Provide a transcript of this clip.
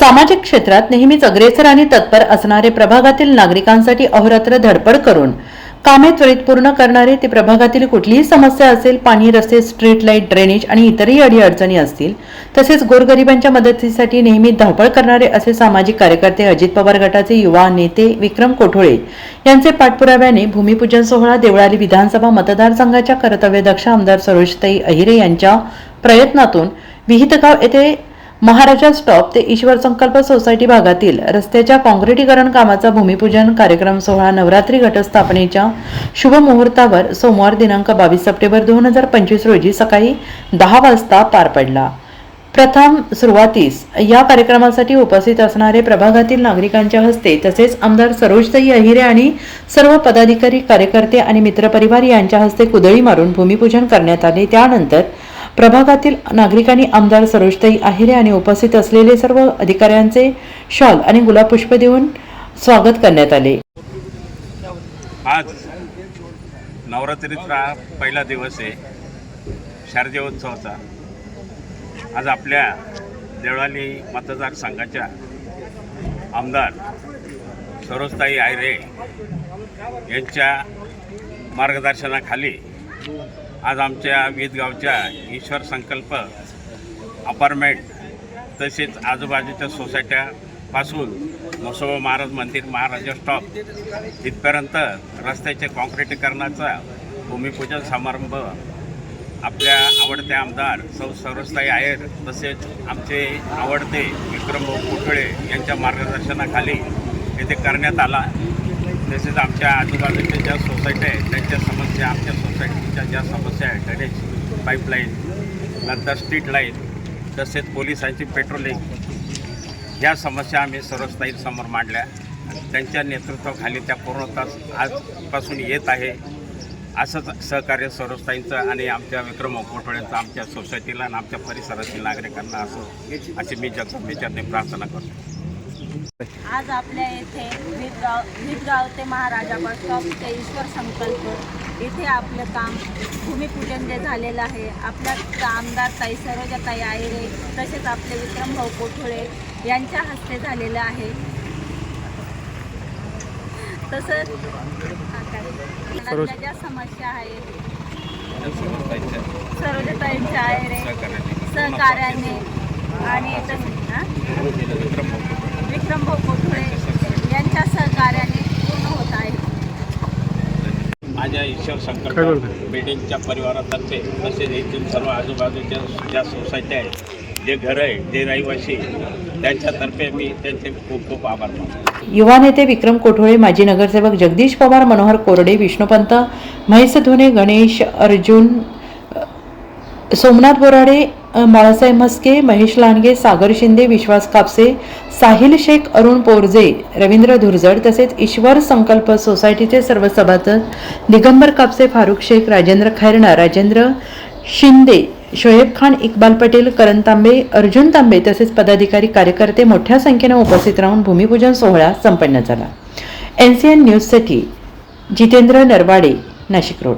सामाजिक क्षेत्रात नेहमीच अग्रेसर आणि तत्पर असणारे प्रभागातील नागरिकांसाठी अहोरात्र धडपड करून कामे त्वरित पूर्ण करणारे ते प्रभागातील कुठलीही समस्या असेल पाणी रस्ते स्ट्रीट लाइट ड्रेनेज आणि इतरही अडीअडचणी असतील तसेच गोरगरिबांच्या मदतीसाठी नेहमी धावपळ करणारे असे सामाजिक कार्यकर्ते अजित पवार गटाचे युवा नेते विक्रम कोठोळे यांचे पाठपुराव्याने भूमिपूजन सोहळा देवळाली विधानसभा मतदारसंघाच्या कर्तव्यदक्ष आमदार सरोजताई अहिरे यांच्या प्रयत्नातून विहितगाव येथे महाराजा स्टॉप ते ईश्वर संकल्प सोसायटी भागातील रस्त्याच्या काँक्रिटीकरण कामाचा भूमिपूजन कार्यक्रम सोहळा नवरात्री घटस्थापनेच्या शुभ मुहूर्तावर सोमवार दिनांक बावीस सप्टेंबर दोन हजार पंचवीस रोजी सकाळी दहा वाजता पार पडला. प्रथम सुरुवातीस या कार्यक्रमासाठी उपस्थित असणारे प्रभागातील नागरिकांच्या हस्ते तसेच आमदार सरोजताई अहिरे आणि सर्व पदाधिकारी कार्यकर्ते आणि मित्रपरिवार यांच्या हस्ते कुदळी मारून भूमिपूजन करण्यात आले. त्यानंतर प्रभागातील नागरिकांनी आमदार सरोजताई अहिरे आणि उपस्थित असलेले सर्व अधिकाऱ्यांचे शॉल आणि गुलाबपुष्प देऊन स्वागत करण्यात आले. आज नवरात्रीचा पहिला दिवस आहे. शारदीयोत्सवाचा आज आपल्या देवळाली मतदारसंघाच्या आमदार सरोजताई आयरे यांच्या मार्गदर्शनाखाली आज आमच्या विदगावच्या ईश्वर संकल्प अपार्टमेंट तसेच आजूबाजूच्या सोसायट्यापासून म्हसोबा महाराज मंदिर महाराजा स्टॉप इथपर्यंत रस्त्याचे काँक्रिटीकरणाचा भूमिपूजन समारंभ आपल्या आवडते आमदार सौ सरोजताई आहेर तसेच आमचे आवडते विक्रमभाऊ कुठळे यांच्या मार्गदर्शनाखाली येथे करण्यात आला. तसेच आमच्या आजूबाजूच्या ज्या सोसायट्या आहेत त्यांच्या समस्या आमच्या सोसायटीच्या ज्या समस्या आहेत ड्रेनेज पाईपलाईन नंतर स्ट्रीट लाईन तसेच पोलिसांची पेट्रोलिंग ह्या समस्या आम्ही सरोजताईंसमोर मांडल्या. त्यांच्या नेतृत्वाखाली त्या पूर्णतः आजपासून येत आहे. असंच सहकार्य सरोजताईंचं आणि आमच्या विक्रम कोठोळ्यांचं आमच्या सोसायटीला आणि आमच्या परिसरातील नागरिकांना असं अशी मी जगदंबेच्याने प्रार्थना करतो. आज आपल्या येथे विदगाव विदगाव ते महाराजा बस स्टॉप ते ईश्वर संकल्प. इथे आपलं काम भूमिपूजन जे झालेलं आहे आपल्या आमदार ताई सरोजाताई आयरे तसेच आपले विक्रमभाऊ कोठोळे यांच्या हस्ते झालेलं आहे. तसंच हा ज्या समस्या आहेत सरोजाताईंच्या आयरे सहकार्याने. आणि तसं हां विक्रमभाऊ कोठुळे यांच्या सहकार्याने पूर्ण होत आहे माझ्या ईश्वर संकल्प बिल्डिंगच्या परिवारातर्फे तसेच येथील सर्व आजूबाजूच्या ज्या सोसायट्या आहेत जे घरं आहे जे रहिवासी त्यांच्यातर्फे मी त्यांचे खूप खूप आभार मानतो. युवा नेते विक्रम कोठोळे माजी नगरसेवक जगदीश पवार मनोहर कोरडे विष्णुपंत महेश धोने गणेश अर्जुन सोमनाथ बोराडे बाळासाहेब म्हस्के महेश लांडगे सागर शिंदे विश्वास कापसे साहिल शेख अरुण पोरजे रवींद्र धुरजड तसेच ईश्वर संकल्प सोसायटीचे सर्व सभासद दिगंबर कापसे फारुख शेख राजेंद्र खैरणा राजेंद्र शिंदे शोएब खान इक्बाल पटेल करण तांबे अर्जुन तांबे तसेच पदाधिकारी कार्यकर्ते मोठ्या संख्येने उपस्थित राहून भूमिपूजन सोहळा संपन्न झाला. एन सी एन न्यूजसाठी जितेंद्र नरवाडे नाशिक रोड.